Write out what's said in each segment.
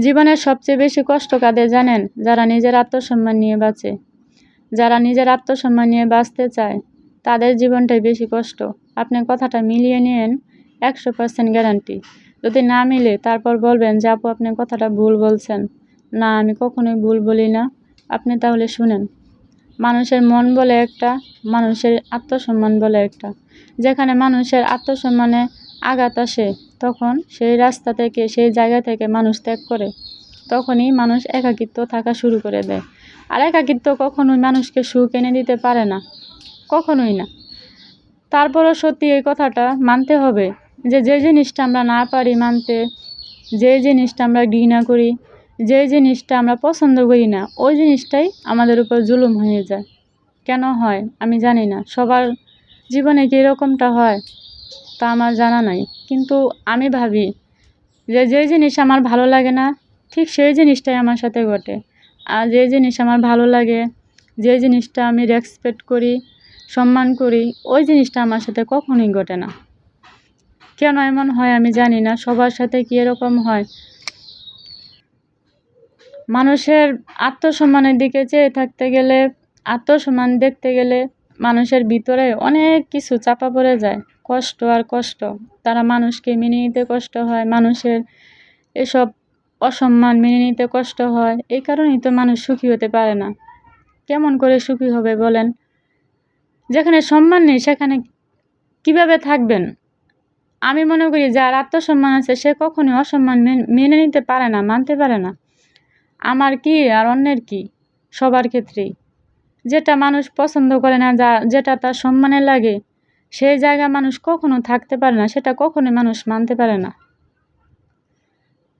জীবনের সবচেয়ে বেশি কষ্ট কাদের জানেন? যারা নিজের আত্মসম্মান নিয়ে বাঁচে। যারা নিজের আত্মসম্মান নিয়ে বাঁচতে চায়, তাদের জীবনটাই বেশি কষ্ট। আপনি কথাটা মিলিয়ে নিন একশো পার্সেন্ট গ্যারান্টি। যদি না মিলে, তারপর বলবেন যে, আপু, আপনি কথাটা ভুল বলছেন। না, আমি কখনোই ভুল বলি না। আপনি তাহলে শুনেন। মানুষের মন বলে একটা, মানুষের আত্মসম্মান বলে একটা। যেখানে মানুষের আত্মসম্মানে আঘাত আসে, তখন সেই রাস্তা থেকে, সেই জায়গা থেকে মানুষ ত্যাগ করে, তখনই মানুষ একাকিত্ব থাকা শুরু করে দেয়। আর একাকিত্ব কখনোই মানুষকে সুখ এনে দিতে পারে না, কখনোই না। তারপরও সত্যি এই কথাটা মানতে হবে যে যে জিনিসটা আমরা না পারি মানতে, যে জিনিসটা আমরা ঘৃণা করি, যে জিনিসটা আমরা পছন্দ করি না, ওই জিনিসটাই আমাদের উপর জুলুম হয়ে যায়। কেন হয়? আমি জানি না। সবার জীবনে কি এরকমটা হয়? তা আমার জানা নাই। কিন্তু আমি ভাবি যে যে জিনিস আমার ভালো লাগে না, ঠিক সেই জিনিসটাই আমার সাথে ঘটে। আর যে জিনিস আমার ভালো লাগে যে জিনিসটা আমি রেসপেক্ট করি, সম্মান করি, ওই জিনিসটা আমার সাথে কখনোই ঘটে না। কেন এমন হয় আমি জানি না, সবার সাথে কি এরকম হয়? মানুষের আত্মসম্মানের দিকে চেয়ে থাকতে গেলে, আত্মসম্মান দেখতে গেলে মানুষের ভিতরে অনেক কিছু চাপা পড়ে যায়। কষ্ট আর কষ্ট। তারা মানুষকে মেনে নিতে কষ্ট হয়, মানুষের এসব অসম্মান মেনে নিতে কষ্ট হয়। এই কারণেই তো মানুষ সুখী হতে পারে না। কেমন করে সুখী হবে বলেন? যেখানে সম্মান নেই, সেখানে কীভাবে থাকবেন? আমি মনে করি যার আত্মসম্মান আছে, সে কখনোই অসম্মান মেনে নিতে পারে না, মানতে পারে না। আমার কি আর অন্যের কি? সবার ক্ষেত্রেই। যেটা মানুষ পছন্দ করে না, যা, যেটা তার সম্মানে লাগে, সেই জায়গায় মানুষ কখনো থাকতে পারে না, সেটা কখনোই মানুষ মানতে পারে না।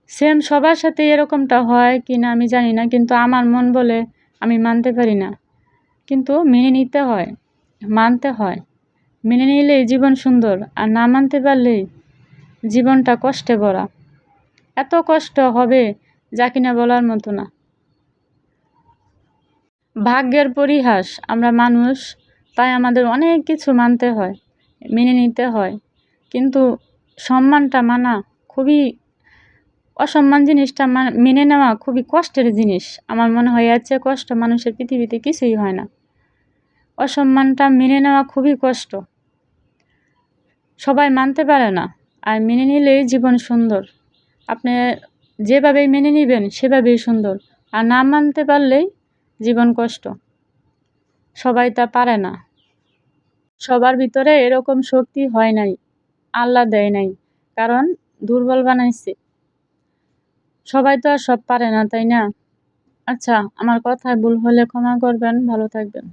সেম সবার সাথে এরকমটা হয় কি না আমি জানি না, কিন্তু আমার মন বলে আমি মানতে পারি না। কিন্তু মেনে নিতে হয়, মানতে হয়। মেনে নিলেই জীবন সুন্দর, আর না মানতে পারলেই জীবনটা কষ্টে ভরা। এত কষ্ট হবে যা কিনা বলার মতো না। ভাগ্যের পরিহাস, আমরা মানুষ, তাই আমাদের অনেক কিছু মানতে হয়, মেনে নিতে হয়। কিন্তু সম্মানটা মানা খুবই অসম্মান জিনিসটা মেনে নেওয়া খুবই কষ্টের জিনিস। আমার মনে হয় এর চেয়ে কষ্ট মানুষের পৃথিবীতে কিছুই হয় না। অসম্মানটা মেনে নেওয়া খুবই কষ্ট। সবাই মানতে পারে না, আর মেনে নিলেই জীবন সুন্দর। আপনি যেভাবেই মেনে নেবেন, সেভাবেই সুন্দর। আর না মানতে পারলেই জীবন কষ্ট। সবাই তা পারে না। সবার ভিতরে এরকম শক্তি হয় নাই, আল্লাহ দেয় নাই, কারণ দুর্বল বানাইছে। সবাই তো আর সব পারে না, তাই না? আচ্ছা আমার কথায় ভুল হলে ক্ষমা করবেন, ভালো থাকবেন।